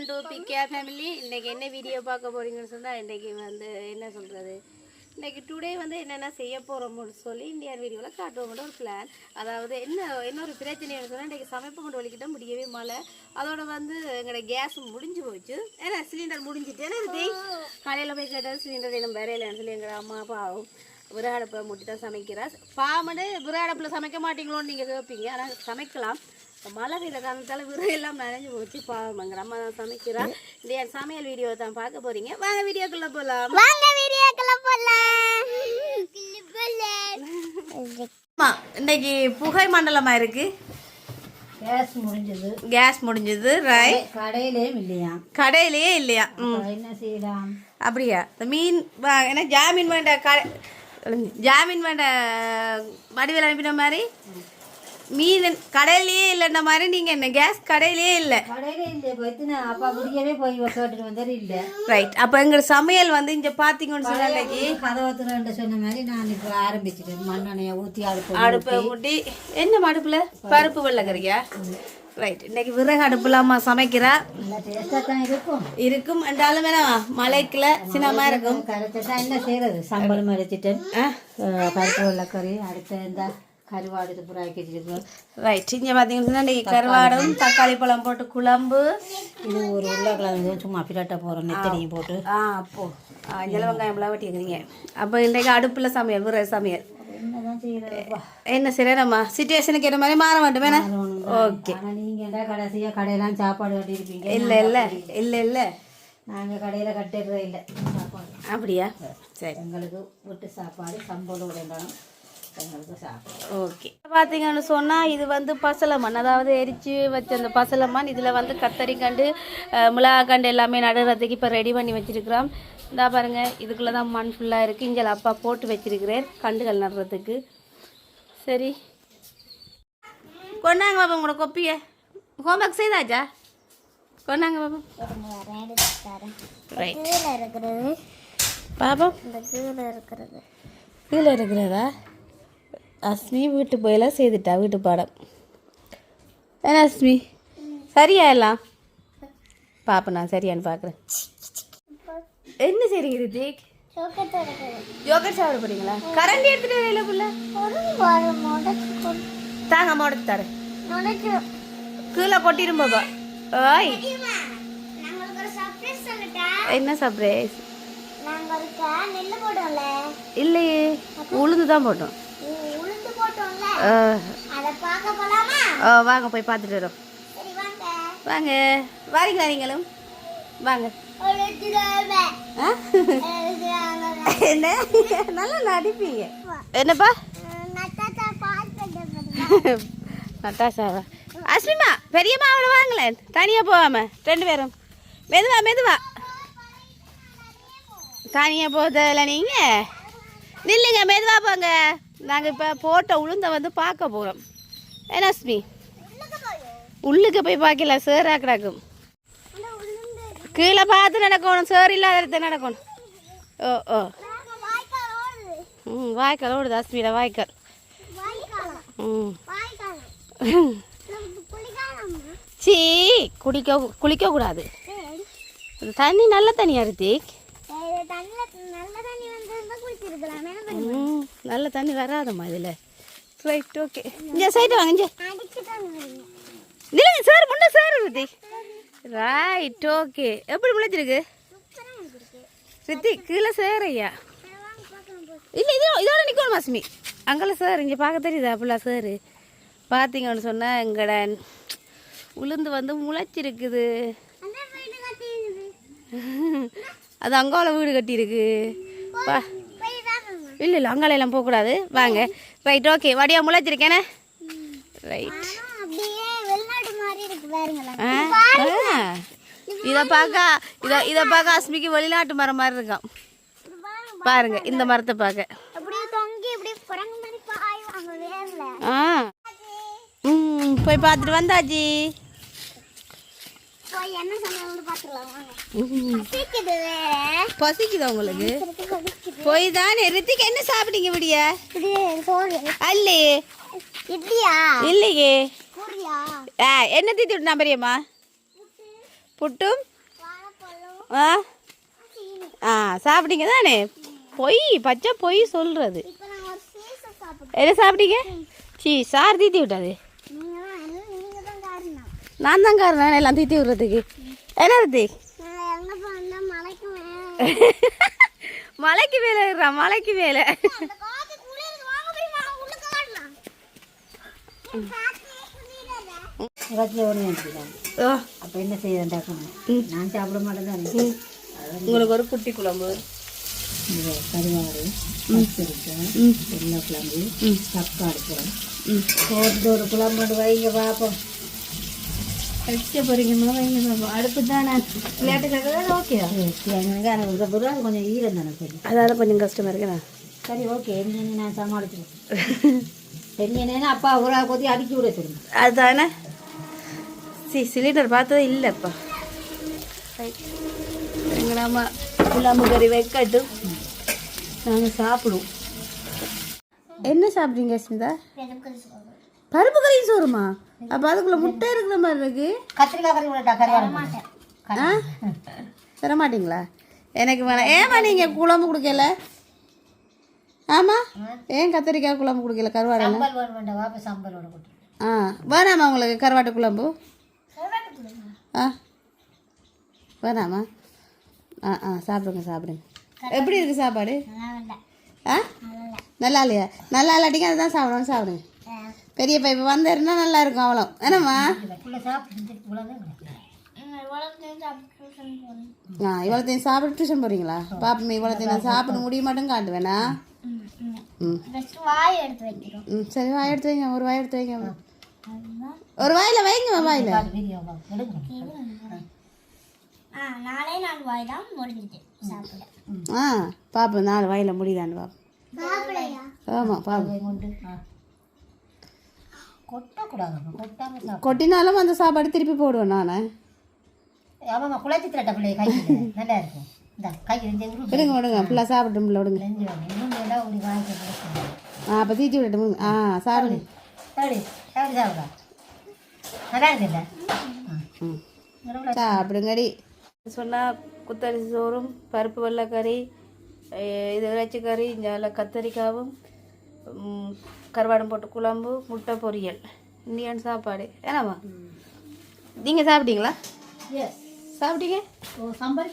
Welcome to PK family இன்னைக்கு என்ன video பார்க்க போறீங்கன்னு சொன்னால் இன்னைக்கு வந்து என்ன சொல்கிறது இன்னைக்கு டுடே வந்து என்னென்ன செய்ய போகிறோம்னு சொல்லி இந்தியன் வீடியோவில் காட்டுவோம்னு ஒரு பிளான் அதாவது என்ன இன்னொரு பிரச்சனைன்னு சொன்னால் இன்றைக்கி சமைப்பு கொண்டு வலிக்கிட்ட முடியவே மழை. அதோட வந்து எங்களோட கேஸ் முடிஞ்சு போச்சு. ஏன்னா சிலிண்டர் முடிஞ்சிட்டு ஏன்னா காலையில் போய் கேட்டால் சிலிண்டர் இன்னும் வரையிலன்னு சொல்லி எங்கள் அம்மா அப்பாவும் விராடப்பை முட்டி தான் சமைக்கிறா. பாமனு விராடப்பில் சமைக்க மாட்டீங்களோன்னு நீங்கள் கேட்பீங்க ஆனால் சமைக்கலாம். மழை பெய்த காரணத்தால் விறகு எல்லாம் நனைஞ்சு போச்சு. பாவம் எங்கள் அம்மா தான் சமைக்கிறா. இந்த சமையல் வீடியோ தான் பார்க்க போறீங்க. வாங்க வீடியோக்குள்ளே போகலாம் வாங்க வீடியோக்குள்ள போலாம். ஆமாம் இன்னைக்கு புகை மண்டலமாக இருக்கு? கேஸ் முடிஞ்சது. கேஸ் முடிஞ்சது ரைட் கடையிலேயும் இல்லையா? கடையிலேயே இல்லையா? என்ன செய்யலாம்? அப்படியா? இந்த மீன் என்ன ஜாமீன் வேண்ட கடை ஜாமீன் வேண்ட வடிவில் அனுப்பின மாதிரி? மீன் கடையிலேயே இல்லைன்ற மாதிரி நீங்கள் என்ன கேஸ் கடையிலேயே இல்லை. ரைட் அப்போ எங்கள் சமையல் வந்து இங்கே பார்த்தீங்கன்னு சொன்னாக்கி கதவை திறந்து சொன்ன மாதிரி நான் இப்போ ஆரம்பிச்சிட்டேன். மண்ணெண்ணையை ஊற்றி அடுப்பு அடுப்பை ஊட்டி. என்ன அடுப்பில்? பருப்பு வெள்ளக்கறியா? ரைட் இன்னைக்கு விறகு அடுப்புல அம்மா சமைக்கிறா இருக்கும். இருக்கும். என்றாலும் வேணா மலைக்குள்ள சின்னமா இருக்கும். கரைச்சா என்ன செய்யறது சம்பளம் அரைச்சிட்டேன் பருப்பு வெள்ளக்கறி அடுத்த இந்த கருவாடு வச்சிருக்கோம் ரைட் இங்கே பார்த்தீங்கன்னா இன்னைக்கு கருவாடும் தக்காளி. பழம் போட்டு குழம்பு. இது ஒரு உருளைக்கிழங்கு சும்மா பிரட்ட போகிறோம் நெத்தனையும் போட்டு. ஆ அப்போ ஆ, இதில் வெங்காயம்லாம் வெட்டி இருக்கிறீங்க அப்போ இன்றைக்கு அடுப்பில் சமையல் விறகு சமையல். என்ன சரி நம்ம சுச்சுவேஷனுக்கு ஏற்ற மாதிரி மாற மாட்டோம் வேணா ஓகே நீங்கள் என்ன கடைசியாக கடையெல்லாம் சாப்பாடு கட்டியிருப்பீங்க? இல்லை இல்லை. இல்லை இல்லை. நாங்கள் கடையில் கட்டுறதே இல்லை. சாப்பாடு. அப்படியா? சரி. எங்களுக்கு வீட்டு சாப்பாடு எங்களுக்கு சாப்பாடு ஓகே. பார்த்தீங்கன்னு சொன்னால் இது வந்து பசலை மண் அதாவது எரித்து வச்ச அந்த பசலை மண் இதில் வந்து கத்தரிக்கண்டு மிளகாக்கண்டு எல்லாமே நடுறதுக்கு இப்போ ரெடி பண்ணி வச்சிருக்கிறோம். இந்தா பாருங்க இதுக்குள்ளே தான் மண் ஃபுல்லாக இருக்குது இங்கே அப்பா போட்டு வச்சிருக்கிறேன் கண்டுகள் நடுறதுக்கு. சரி. கொண்டாங்க பாப்பா உங்களோட கொப்பியை. ஹோம்ஒர்க் செய்தாச்சா? கொண்டாங்க பாப்பா. ரைட் பாப்பா. இந்த கீழே இருக்கிறது. கீழே இருக்கிறதா? அஸ்மி வீட்டு போயெல்லாம் செய்துட்டா வீட்டு பாடம். என்ன அஸ்மி? சரியா எல்லாம்? பாப்பா நான் சரியான்னு பார்க்குறேன் என்ன சரிங்க ரித்திக் யோகட் சாப்பிட போறீங்களா? கரண்டி எடுத்துட்டு வரல புள்ள முடச்சு தாங்க அம்மா தரேன். முடச்சு. கீழே கொட்டிரும் பாப்பா ஓய். என்ன சர்ப்ரைஸ் இல்லையே உளுந்து தான் போட்டோம் உ- உளுந்து போட்டோம்ல ஆ, அதை பார்க்க போலாமா ஆ, வாங்க போய் பார்த்துட்டு வரோம். வாங்க. வாரீங்களா நீங்களும்? வாங்க. என்ன? நல்லா நடிப்பீங்க. என்னப்பா? நட்டாஷாவா அஸ்மிமா பெரியம்மா அவளை வாங்களேன் தனியாக போகாம. ரெண்டு பேரும். மெதுவா மெதுவா. தனியாக போதில்ல நீங்கள் நில்லுங்க மெதுவா போங்க. நாங்கள் இப்போ போட்ட உளுந்த வந்து பார்க்க போகிறோம் என்ன அஸ்மி உள்ளுக்கு போய் பார்க்கல சேரா கிடக்கும். கீழே பார்த்து நடக்கணும் சேர் இல்லாத இடத்துல நடக்கணும். ஓ ஓ. ம் வாய்க்கால் ஓடுது அஸ்மியில் வாய்க்கால். ம். சீ குடிக்க குளிக்கக்கூடாது தண்ணி நல்ல தண்ணி குளிச்சிருக்கலாம் ம் நல்ல தண்ணி வராதம்மா இதில். ரைட் ஓகே இங்கே சைடு வாங்க இங்கே. நில்லுங்க சார் முன்ன சார் ரித்திக் ரைட் ஓகே எப்படி முளைச்சிருக்கு? ரித்திக் கீழே சார் ஐயா போ இல்லை இதோ இதோட நிற்கணும் மாசுமி அங்கெல்லாம் சார் இங்கே பார்க்க தெரியுதா அப்படிலாம் சார் பார்த்தீங்கன்னு சொன்னால் எங்கட உளுந்து வந்து முளைச்சிருக்குது. அது அங்கால வீடு கட்டியிருக்கு. பார்க்கணுமா இல்லை இல்லை அங்கால எல்லாம் போகக்கூடாது. வாங்க. ரைட் ஓகே வடியா முளைச்சிருக்கேனே ரைட். இதை பார்க்க இதை இதை பார்க்க அஸ்மிக்கு வெளிநாட்டு மரம் மாதிரி இருக்கான் இது பாருங்க இந்த மரத்தை பார்க்க ஆ. ம் போய் பார்த்துட்டு வந்தாச்சு போய் என்ன சமையல்னு பார்த்துக்கலாம் வாங்க ம். பசிக்குது உங்களுக்கு? போய் தானே ரித்திக் என்ன சாப்பிட்டீங்க விடிய? இல்லையே. ஆ என்ன தீத்தி விட்டு பெரியம்மா? புட்டும் ஆ. ஆ சாப்பிட்டீங்க தானே? பொய் பச்சை பொய் சொல்கிறது என்ன சாப்பிட்டீங்க? சீ சார் தீத்தி விட்டாது நீங்கள் தான் எல்லாம் நீங்கள் தான் காரணம் நான் தான் காரணம் எல்லாம் தீத்தி விடுறதுக்கு. என்ன ரத்தி மலைக்கு மேலே மலைக்கு மலைக்கு மேலே. ஓ. அப்போ என்ன செய்யறேன் நான் சாப்பிட மாட்டேன் உங்களுக்கு ஒரு குட்டி குழம்பு. கருவாடு கத்திரிக்காய் உருளைக்கிழங்கு தக்காளி ஒரு குழம்பு வைங்க பார்ப்போம் கடிக்க போறீங்கம்மா வைங்க பாப்போம் அடுப்பு தானே விளையாட்டுக்காக ஓகே எனக்கு அந்த பொருள் கொஞ்சம் ஈரம் தானே சரி. அதாவது கொஞ்சம் கஷ்டமா இருக்குண்ணா. சரி ஓகே. என்ன நான் சமாளிச்சிருவேன் என்னென்னா அப்பா ஆள் கொத்தி அடிக்கி விட சொல்லுங்க. அதுதானே? சி சிலிண்டர் பார்த்ததே இல்லைப்பா எங்கள் அம்மா குழம்பு கறி வைக்கட்டும். நாங்கள் சாப்பிடுவோம். என்ன சாப்பிட்றீங்க ஸ்மிதா பருப்பு கறி சோறுமா? அப்போ அதுக்குள்ள முட்டை இருக்கிற மாதிரி இருக்கு. கத்திரிக்காய் கறி விடட்டா கறிவாடு ஆ? தர மாட்டீங்களா எனக்கு வேணாம். ஏமா நீங்கள் குழம்பு கொடுக்கல? ஆமாம் ஏன் கத்திரிக்காய் குழம்பு கொடுக்கல? கருவாடு ஆ. வேணாமா உங்களுக்கு கருவாட்டு குழம்பு? ஆ. வேணாமா? ஆ ஆ. சாப்பிடுங்க சாப்பிடுங்க. எப்படி இருக்கு சாப்பாடு? ஆ? நல்லா இல்லையா? நல்லா இல்லாட்டிங்க அதுதான் சாப்பிடணும். சாப்பிடுங்க. பெரிய பைப்பு வந்தாருன்னா நல்லா இருக்கும் அவ்வளோ என்னம்மா ஆ இவ்வளோத்தையும் சாப்பிட்டு டியூஷன் போகிறீங்களா பாப்பமே இவ்வளோத்தையும் நான் சாப்பிட முடிய மாட்டேன் காட்டுவேனா? ம் வாய் எடுத்து வைக்கிறோம். ம் சரி வாய் எடுத்து வைங்க ஒரு வாய் எடுத்து வைங்க. ஒரு வாயில் வைங்க வாயில். வீடியோ எடுங்க. ஆ நாளே நாலு வாய் தான் முடிஞ்சுது சாப்பிட. ஆ பாப்போம் நாலு வாயில் முடியுதான்னு பாப்போம். ஆமாம் பாப்போம். கொட்டக்கூடாது கொட்டினாலும் அந்த சாப்பாடு திருப்பி போடுவேன் நான். ஆமாம்மா குழச்சி திரட்ட பிள்ளை கை நல்லா இருக்கும். இந்த கை ரெண்டு உருட்டு விடுங்க விடுங்க. ஃபுல்லாக சாப்பிட்டும்ல விடுங்க. ஆ அப்போ தீத்தி விடட்டும். ஆ சாப்பிடா. நல்லா இருக்குல்ல ம். சாப்பிடுங்கடி. சொன்னால் குத்தரிசி சோறும் பருப்பு வெள்ளைக்கறி இது இறைச்சி கறி இங்கே கத்தரிக்காவும் கருவாடும் போட்டு குழம்பு முட்டை பொரியல் இந்தியன் சாப்பாடு. ஏனாம்மா நீங்கள் சாப்பிட்டீங்களா? எஸ் சாப்பிட்டீங்க? ஓ சம்பல்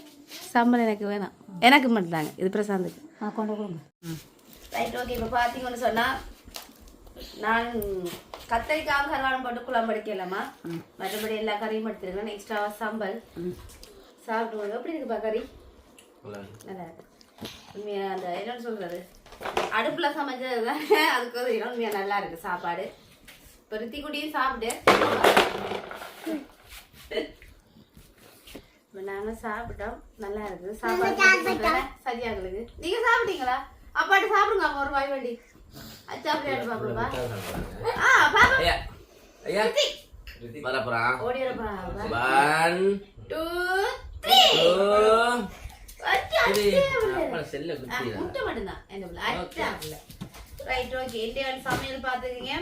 சாம்பார் எனக்கு வேணாம். எனக்கு மட்டும்தாங்க. இது பிரசாந்துக்கு. ஆ கொண்டு கொடுங்க ரைட் ஓகே. இப்போ பார்த்தீங்கன்னு சொன்னால் நான் கத்தரிக்காய் கருவாடம் போட்டு குழம்பு அடிக்கலாமா மற்றபடி எல்லா கறியும் எடுத்துருக்கேன். எக்ஸ்ட்ராவாக சாம்பல் சாப்பிடுவோம் எப்படி இருக்குப்பா கறி? நல்லா இருக்கு உண்மையாக அந்த என்னன்னு சொல்கிறது அடுப்பில் சமைச்சது தான் அதுக்கு ஒரு உண்மையாக நல்லா இருக்கு சாப்பாடு. இப்போ ரித்தி குட்டியும் சாப்பிட்டு இப்போ நாங்கள் சாப்பிட்டோம். நல்லா இருக்குது. சாப்பாடு சரியா இருக்குது நீங்கள் சாப்பிட்டீங்களா? அப்பாட்டு சாப்பிடுங்க அப்போ ஒரு வாய் வண்டி. அச்சா அப்படி பாப்பா ஆ பாப்பா ஐயா வரப்போறான் ஓடி வரப்பா. ஒன் டூ த்ரீ டூ அப்புறம் செல்ல குத்தி முட்டை மட்டும்தான் ரைட் ஓகே இந்தியாவில் சமையல் பார்த்துருக்கீங்க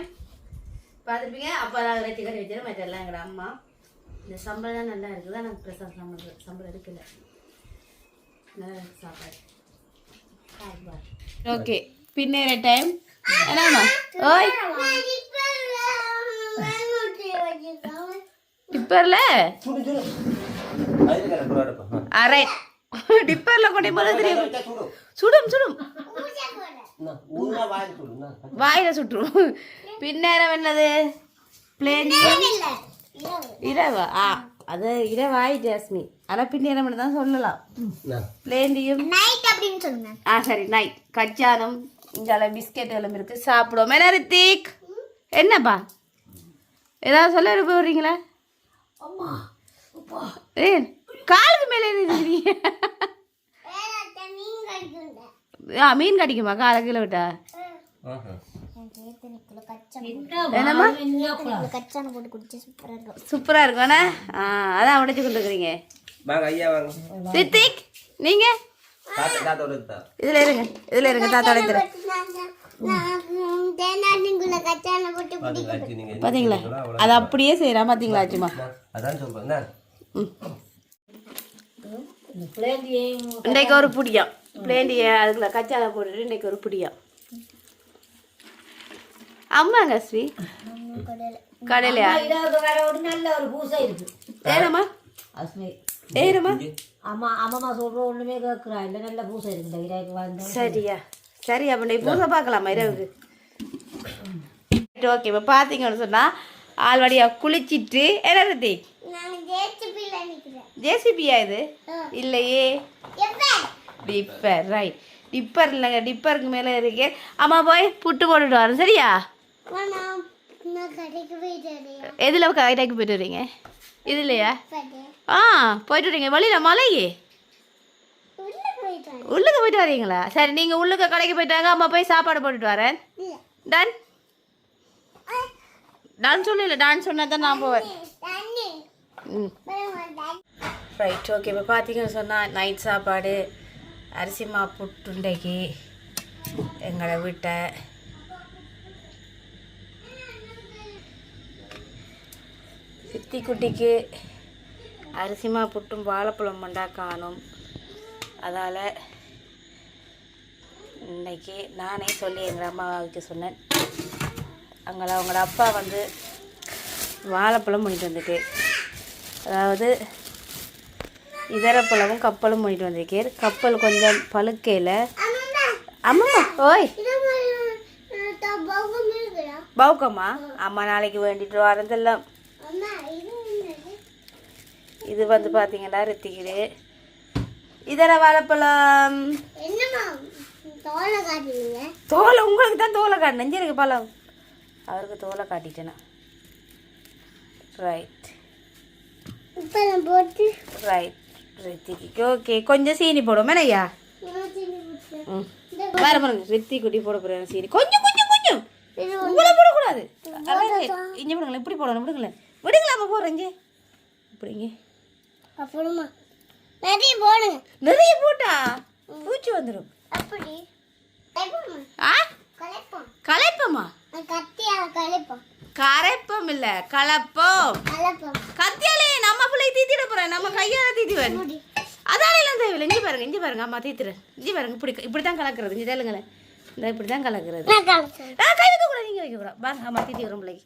பார்த்துருப்பீங்க அப்போ தான் இறைச்சி கறி வச்சிடும் மற்றெல்லாம் எங்களோட அம்மா இந்த சம்பளம் தான் நல்லா இருக்குது ஆனால் பிரசாத் சம்பளம் சம்பளம் எடுக்கல நல்லா இருக்கு சாப்பாடு ஓகே பின்னேற டைம் என்னம்மா ஓய் டிப்பர்ல அரை டிப்பர்ல கொண்டு போய் தெரியும் சுடும் சுடும். வாயில சுற்றும் பின்னேரம் என்னது? பிளேன் இரவா. ஆ அது இரவாய் ஜாஸ்மி. ஆனால் பின்னேரம் தான் சொல்லலாம். பிளேண்டியும் நைட் அப்படின்னு சொல்லுங்க ஆ சரி நைட் கச்சானம் இங்கால பிஸ்கெட் எல்லாம் இருக்கு. சாப்பிடுவோம். என்ன ரித்திக்? என்னப்பா? ஏதாவது சொல்ல விரும்ப வர்றீங்களா ஏ காலுக்கு மேலே இருக்கிறீங்க மீன் கடிக்குங்க ஆ மீன் கடிக்குமா? காலை கீழே விட்டா? சூப்பரா இருக்கும் அண்ணா. ஆ அதான் உடைச்சு கொண்டு இருக்கிறீங்க வாங்க ஐயா வாங்க. ரித்திக் நீங்க? இதுல இருங்க இதுல இருங்க தாத்தா உடைத்துறேன் பாத்தீங்களா அது அப்படியே செய்யறான் பாத்தீங்களா ஆச்சுமா? அதான் சொல்றேன் இன்றைக்கு ஒரு பிடியம் பிளேண்டிய அதுக்குள்ள கச்சால போட்டுட்டு இன்றைக்கு ஒரு பிடியம் ஆமாங்க ஸ்ரீ? கடையிலையா? இதாவது வேற ஒரு நல்ல ஒரு பூசை இருக்கு. ஏறம்மா. அஸ்மே ஏறம்மா. அம்மா அம்மா சொல்ற ஒண்ணுமே கேட்குறா. இல்லை நல்ல பூசை இருக்கு. இந்த இராய்க்கு வாழ்ந்த சரியா. சரி அப்போ நீ பூசை பார்க்கலாமா இரவுக்கு? ஓகே இப்போ பார்த்தீங்கன்னு சொன்னால் ஆல்ரெடியா குளிச்சிட்டு என்ன ரத்தி நான் ஜேசிபில நிக்கிறேன் ஜேசிபியா இது? இல்லையே. டிப்பர் ரைட் டிப்பர் இல்லைங்க டிப்பருக்கு மேலே இருக்கு. அம்மா போய் புட்டு போட்டுட்டு வரேன் சரியா? எதில் கடைக்கு போயிட்டு வரீங்க? இது இல்லையா ஆ போயிட்டு வரீங்க. வழியில் மலையே. உள்ளுக்கு போயிட்டு வரீங்களா? சரி நீங்கள் உள்ளுக்கு கடைக்கு போயிட்டாங்க அம்மா போய் சாப்பாடு போட்டுட்டு வரேன். டன் டான் சொல்லல டான் சொன்னா தான் நான் போவேன். ம். ரைட் ஓகே இப்போ பார்த்தீங்கன்னு சொன்னால் நைட் சாப்பாடு அரிசி மா புட்டுண்டைக்கு எங்களை வீட்டை. சித்தி குட்டிக்கு அரிசிமா புட்டும் வாழைப்பழம் மண்டா காணும் அதால் இன்னைக்கு நானே சொல்லி எங்கள் அம்மாவுக்கு சொன்னேன். அங்கே அவங்களோட அப்பா வந்து வாழைப்பழம் பண்ணிட்டு வந்துட்டு அதாவது இதர பழமும் கப்பலும் பண்ணிட்டு வந்திருக்கேன். கப்பல் கொஞ்சம் பழுக்கையில். அம்மா ஓய். பவுக்கம்மா அம்மா நாளைக்கு வேண்டிட்டு வரதெல்லாம் இது வந்து பார்த்தீங்கன்னா ரித்திக்கிடு இதர வாழைப்பழம். தோலை உங்களுக்கு தான் தோலை காட்டு நெஞ்சு இருக்கு பழம். அவருக்கு தோலை காட்டிட்டேனா? ரைட் ரைட் ரித்திக்கு. ஓகே கொஞ்சம் சீனி போடுவோம் ஐயா வேற பாருங்க ரித்தி குட்டி போட போகிறேன் சீனி. கொஞ்சம் கொஞ்சம் கொஞ்சம். உங்களை போடக்கூடாது. இங்கே. விடுங்களேன் இப்படி போடணும் விடுங்களேன். விடுங்களா அப்போ போடுறேன் இங்கே. இப்படிங்க அப்புறமா நிறைய போடுங்க நிறைய போட்டா பூச்சி வந்துடும் அப்படி. கலைப்போம் கலைப்பமா கத்தியால கலைப்போம் கரைப்பம் இல்ல கலப்போம். கத்தியாலே நம்ம பிள்ளை தீத்திட போறேன் நம்ம கையால தீத்துவேன். அதால எல்லாம் தேவையில்லை. இஞ்சி பாருங்க இஞ்சி பாருங்க அம்மா தீத்துறேன் இஞ்சி பாருங்க இப்படி இப்படி தான் கலக்கிறது. இஞ்சி தேளுங்களேன் இந்த இப்படி தான் கலக்கிறது. நான் கை வைக்க கூடாது நீங்க வைக்க கூடாது. பாருங்க அம்மா தீத்தி வரும் பிள்ளைக்கு.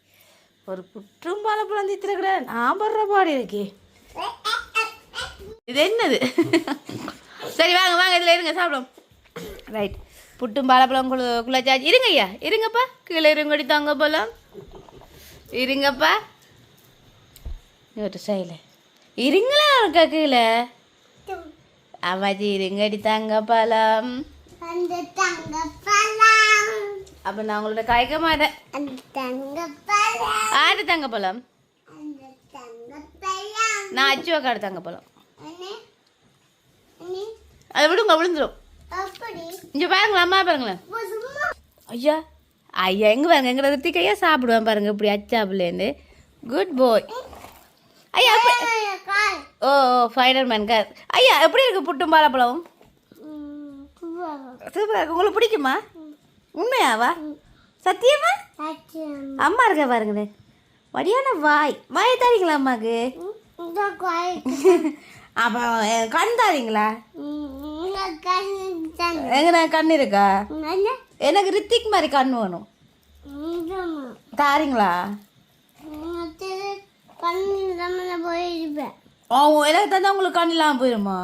ஒரு புற்றும் பாலப்பழம் தீத்துற கூட நான் படுற பாடி இருக்கே இது என்னது? சரி வாங்க வாங்க இதில் இருங்க சாப்பிடும் ரைட் புட்டும் பாலப்பழம் குளு குள்ளச்சாச்சு இருங்க ஐயா இருங்கப்பா. கீழே இருங்கடி தாங்க பழம். இருங்கப்பா. இவர்கிட்ட சைல இருங்களா இருக்கா கீழே? அம்மாச்சி இருங்கடி தாங்க பழம். அப்போ நான் உங்கள்ட்ட காய்க்க மாட்டேன். அந்த தங்க பழம். ஆறு தங்க பழம். அந்த தங்க பழம். நான் அச்சுவா காடு தங்க பழம். அதை விடுங்க விழுந்துடும் இங்கே பாருங்களேன் அம்மா பாருங்களேன். ஐயா. ஐயா எங்கே பாருங்க எங்களை ரித்திக் ஐயா சாப்பிடுவேன் பாருங்க இப்படி அச்சாப்புலேருந்து குட் பாய் ஐயா ஓ ஓ ஃபைடர் மேன் கார் ஐயா எப்படி இருக்கு புட்டும் பாலப்பழம் சூப்பராக இருக்கு. உங்களுக்கு பிடிக்குமா? உண்மையாவா? சத்தியமா? அம்மா இருக்க பாருங்களே. வடியான வாய். வாய் தாரீங்களா அம்மாக்கு? அப்போ கண் தாரீங்களா? எங்க கண் இருக்கா? எனக்கு ரித்திக் மாதிரி கண் வேணும். தாரீங்களா? எனக்கு தந்தா உங்களுக்கு கண் இல்லாமல் போயிடுமா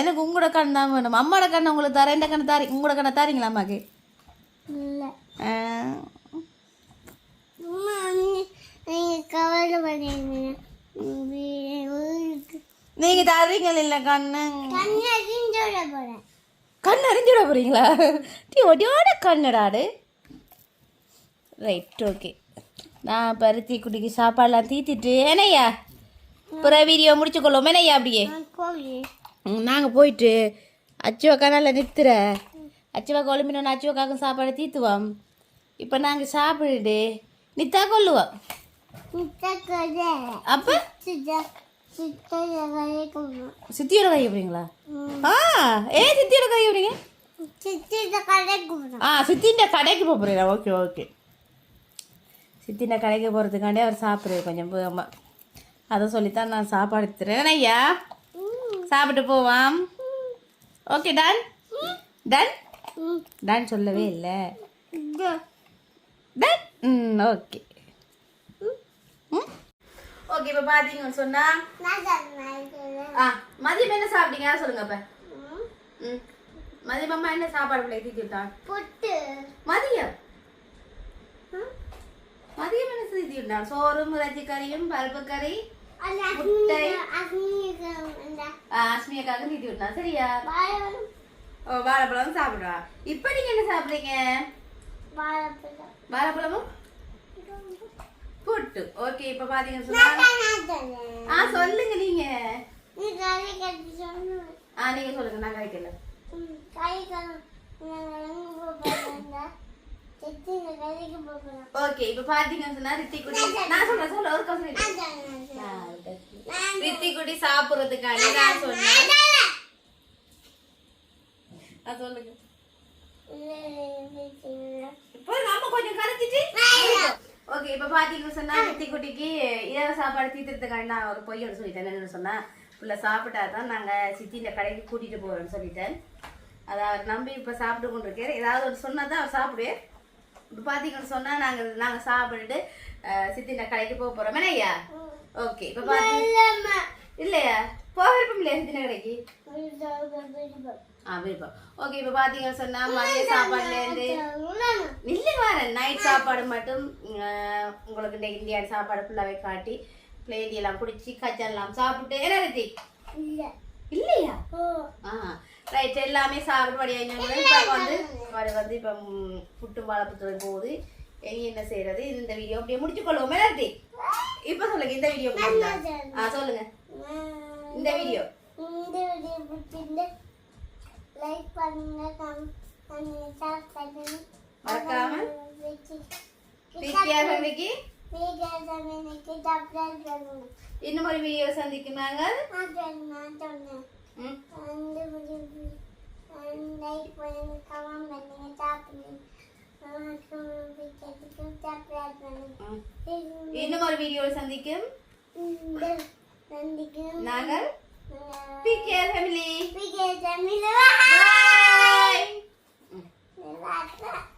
எனக்கு உங்களோட கண் தான் வேணும். அம்மாவோட கண்ணை உங்களுக்கு தரேன். இந்த கண்ணை தாரி உங்களோட கண்ணை தாரீங்களா அம்மாக்கு? நீங்கள் தரீங்க இல்லை கண்ணு? கண் அறிஞ்சுட போறீங்களா? டீ ஒடியோட கண்ணடாடு. ரைட் ஓகே நான் பருத்தி குட்டிக்கு சாப்பாடெல்லாம் தீத்திட்டு ஏனையா அப்புறம் வீடியோ முடிச்சுக்கொள்ளும் ஏனையா அப்படியே? நாங்கள் போயிட்டு அச்சுவக்கா நல்லா நிறுத்துற அச்சுவக்கா ஒளிமினோன்னு அச்சுவக்காக்கும் சாப்பாடு தீத்துவோம். இப்போ நாங்கள் சாப்பிட்டுட்டு நித்தா கொள்ளுவோம். அப்போ? சித்தியோட கை எப்படிங்களா? ஆ ஏ சித்தியோட கை எப்படிங்க? ஆ சித்தின்ற கடைக்கு போக போகிறீங்களா ஓகே ஓகே. சித்தின்ற கடைக்கு போகிறதுக்காண்டி அவர் சாப்பிட்றது கொஞ்சம் வேகமா. அதை சொல்லித்தான் நான் சாப்பாடு தரேன் ஐயா சாப்பிட்டு போவாம். Okay done. டன். டன் சொல்லவே இல்லை. டன். ம் ஓகே. ஓகே இப்போ பார்த்தீங்கன்னு சொன்னா மதியம் என்ன சாப்பிட்டீங்க? சொல்லுங்க அப்ப. மதியம் அம்மா என்ன சாப்பாடு பிள்ளை தீத்தி விட்டான் புட்டு. மதியம்? மதியம் என்ன தீத்தி விட்டான் சோறும் இறைச்சி கறியும் பருப்பு கறி முட்டை. அஸ்மியாக்காக தீத்தி விட்டான் சரியா? ஓ வாழைப்பழம் சாப்பிடுவா இப்போ நீங்க என்ன சாப்பிடுறீங்க? வாழைப்பழம். வாழைப்பழமும் புட்டு ஓகே இப்போ பார்த்தீங்கன்னு சொன்னா ஆ சொல்லுங்க நீங்க. ஆ நீங்க சொல்லுங்க நான் போகிறோம் ஓகே இப்போ பார்த்தீங்கன்னு சொன்னா ரித்தி குட்டி நான் சொல்றேன் சொல்ல ஒரு கவசம் ரித்தி குட்டி சாப்பிட்றதுக்காண்டி நான் சொன்னேன். சொல்லுங்க. இப்போ நம்ம கொஞ்சம் கரைச்சிட்டு ஓகே இப்போ பார்த்தீங்கன்னு சொன்னா ரித்தி குட்டிக்கு இரவு சாப்பாடு தீர்த்துறதுக்காண்டி நான் ஒரு பொய்யோட சொல்லிட்டேன். என்னன்னு சொன்னா புள்ள சாப்பிட்டா தான் நாங்கள் சித்திஇந்த கடைக்கு கூட்டிட்டு போறோம்னு சொல்லிட்டேன். அதை அவர் நம்பி இப்போ சாப்பிட்டு கொண்டு இருக்காரு ஏதாவது ஒரு சொன்னா தான் அவர் சாப்பிடுவேன் இப்போ பார்த்தீங்கன்னு சொன்னா நாங்கள் நாங்கள் சாப்பிட்டுட்டு அஹ், சித்திஇந்த கடைக்கு போக போறோம். என்ன ஐயா ஓகே இப்போ பார்த்தீங்க இல்லையா? போக விருப்பம் இல்லையா சித்தின கடைக்கு ஆ விருப்பம் ஓகே இப்போ பார்த்தீங்கன்னு சொன்னா மதிய சாப்பாடுலேருந்து இல்லை வரேன் நைட் சாப்பாடு மட்டும் உங்களுக்கு இந்த இந்தியன் சாப்பாடு ஃபுல்லாகவே காட்டி பிளேண்டி எல்லாம் குடிச்சு கச்செல்லாம் சாப்பிட்டு என்ன இல்லையா ஆ ரைட் எல்லாமே சாப்பிட்டு படியாங்க இப்போ வந்து அவர் வந்து இப்போ புட்டு வாழைப்புத்துறை போகுது இனி என்ன செய்யறது இந்த வீடியோ அப்படியே முடிச்சு கொள்வோம் ரத்தி இப்போ சொல்லுங்க இந்த வீடியோ ஆ சொல்லுங்க இந்த வீடியோ இந்த வீடியோ பிடிச்சிருந்து லைக் பண்ணுங்க கம் பண்ணுங்க சப்ஸ்கிரைப் மறக்காம பண்ணுங்க பிடிஆர் ஃபேமிலிக்கு வீடியோ சமையலுக்கு சப்ஸ்கிரைப் பண்ணுங்க. இன்னும் ஒரு வீடியோ சந்திக்கும் நாங்கள். நான் சொன்னேன். அந்த வீடியோ லைக் பண்ணுங்க கமெண்ட் பண்ணுங்க சப்ஸ்கிரைப். இன்னும் ஒரு வீடியோ சந்திக்கும். நாங்கள் பிகேஆர் ஃபேமிலி வீடியோ சமையல் பாய் Bye.